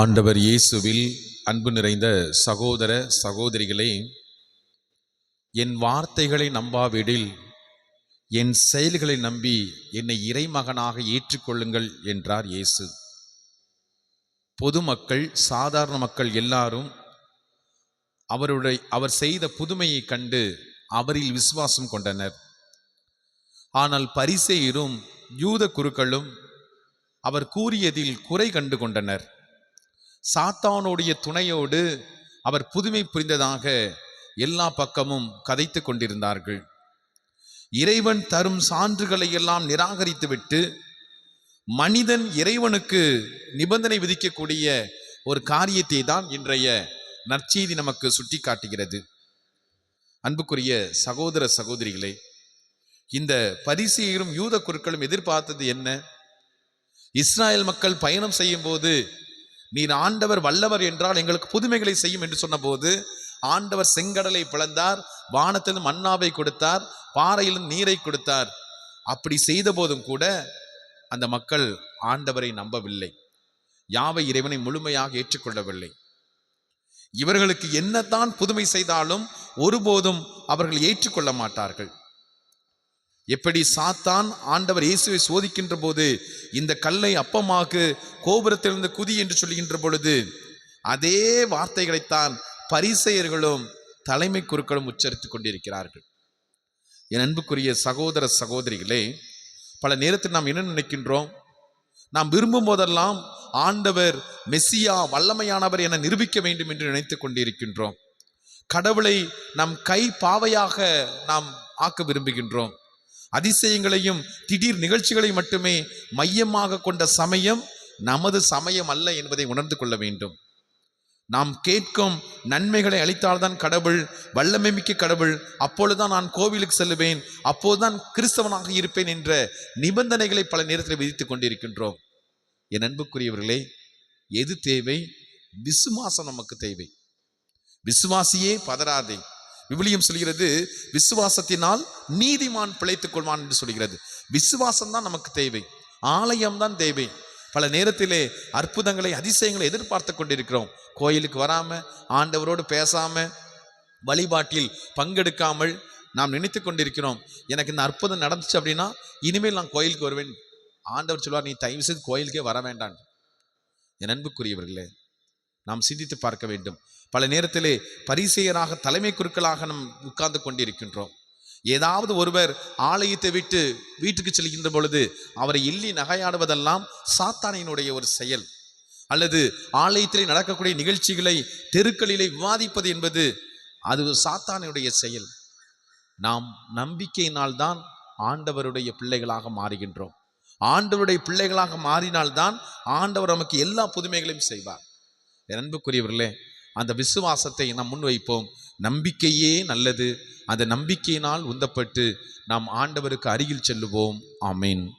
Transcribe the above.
ஆண்டவர் இயேசுவில் அன்பு நிறைந்த சகோதர சகோதரிகளே என் வார்த்தைகளை நம்பாவிடில் என் செயல்களை நம்பி என்னை இறைமகனாக ஏற்றுக்கொள்ளுங்கள் என்றார் இயேசு. பொதுமக்கள் சாதாரண மக்கள் எல்லாரும் அவருடைய அவர் செய்த புதுமையை கண்டு அவரில் விசுவாசம் கொண்டனர். ஆனால் பரிசெயரும் யூத குருக்களும் அவர் கூறியதில் குறை கண்டு கொண்டனர். சாத்தானுடைய துணையோடு அவர் புதுமை புரிந்ததாக எல்லா பக்கமும் கதைத்து கொண்டிருந்தார்கள். இறைவன் தரும் சான்றுகளை எல்லாம் நிராகரித்துவிட்டு மனிதன் இறைவனுக்கு நிபந்தனை விதிக்கக்கூடிய ஒரு காரியத்தை தான் இன்றைய நற்செய்தி நமக்கு சுட்டி காட்டுகிறது அன்புக்குரிய சகோதர சகோதரிகளே இந்த பரிசெயரும் யூத குருக்களும் எதிர்பார்த்தது என்ன? இஸ்ராயல் மக்கள் பயணம் செய்யும் போது நீர் ஆண்டவர் வல்லவர் என்றால் எங்களுக்கு புதுமைகளை செய்யும் என்று சொன்னபோது ஆண்டவர் செங்கடலை பிளந்தார் வானத்திலும் மன்னாவை கொடுத்தார் பாறையிலும் நீரை கொடுத்தார். அப்படி செய்த போதும் கூட அந்த மக்கள் ஆண்டவரை நம்பவில்லை. யாவை இறைவனை முழுமையாக ஏற்றுக்கொள்ளவில்லை. இவர்களுக்கு என்னதான் புதுமை செய்தாலும் ஒருபோதும் அவர்கள் ஏற்றுக்கொள்ள மாட்டார்கள். எப்படி சாத்தான் ஆண்டவர் இயேசுவை சோதிக்கின்ற போது இந்த கல்லை அப்பமாக கோபுரத்திலிருந்து குதி என்று சொல்கின்ற பொழுது அதே வார்த்தைகளைத்தான் பரிசெயர்களும் தலைமை குருக்களும் உச்சரித்துக் கொண்டிருக்கிறார்கள். என் அன்புக்குரிய சகோதர சகோதரிகளே பல நேரத்தில் நாம் என்ன நினைக்கின்றோம்? நாம் விரும்பும் போதெல்லாம் ஆண்டவர் மெஸ்ஸியா வல்லமையானவர் என நிரூபிக்க வேண்டும் என்று நினைத்து கொண்டிருக்கின்றோம். கடவுளை நம் கை பாவையாக நாம் ஆக்க விரும்புகின்றோம். அதிசயங்களையும் திடீர் நிகழ்ச்சிகளை மட்டுமே மையமாக கொண்ட சமயம் நமது சமயம் அல்ல என்பதை உணர்ந்து கொள்ள வேண்டும். நாம் கேட்கும் நன்மைகளை அளித்தால்தான் கடவுள் வல்லமை மிக்க கடவுள் அப்பொழுதுதான் நான் கோவிலுக்கு செல்லுவேன் அப்போதுதான் கிறிஸ்தவனாக இருப்பேன் என்ற நிபந்தனைகளை பல நேரத்தில் விதித்துக் கொண்டிருக்கின்றோம். என் அன்புக்குரியவர்களே எது தேவை? விசுவாசம் நமக்கு தேவை. விசுவாசியே பதறாதே. விபிலியம் சொல்கிறது விசுவாசத்தினால் நீதிமான் பிழைத்துக் கொள்வான் என்று சொல்கிறது. விசுவாசம் தான் நமக்கு தேவை. ஆலயம் தான் தேவை. பல நேரத்திலே அற்புதங்களை அதிசயங்களை எதிர்பார்த்து கொண்டிருக்கிறோம். கோயிலுக்கு வராம ஆண்டவரோடு பேசாம வழிபாட்டில் பங்கெடுக்காமல் நாம் நினைத்து கொண்டிருக்கிறோம். எனக்கு இந்த அற்புதம் நடந்துச்சு அப்படின்னா இனிமேல் நான் கோயிலுக்கு வருவேன். ஆண்டவர் சொல்வார் நீ தயவு செய்து கோயிலுக்கே வர வேண்டாம். என் அன்புக்குரியவர்களே நாம் சிந்தித்து பார்க்க வேண்டும். பல நேரத்திலே பரிசெயராக தலைமை குருக்களாக நாம் உட்கார்ந்து கொண்டிருக்கின்றோம். ஏதாவது ஒருவர் ஆலயத்தை விட்டு வீட்டுக்கு செல்கின்ற பொழுது அவரை எள்ளி நகையாடுவதெல்லாம் சாத்தானினுடைய ஒரு செயல். அல்லது ஆலயத்திலே நடக்கக்கூடிய நிகழ்ச்சிகளை தெருக்களிலே விவாதிப்பது என்பது அது ஒரு சாத்தானுடைய செயல். நாம் நம்பிக்கையினால் தான் ஆண்டவருடைய பிள்ளைகளாக மாறுகின்றோம். ஆண்டவருடைய பிள்ளைகளாக மாறினால்தான் ஆண்டவர் நமக்கு எல்லா புதுமைகளையும் செய்வார். அன்புக்குரியவர்களே அந்த விசுவாசத்தை நாம் முன்வைப்போம். நம்பிக்கையே நல்லது. அந்த நம்பிக்கையினால் உந்தப்பட்டு நாம் ஆண்டவருக்கு அருகில் செல்லுவோம். ஆமீன்.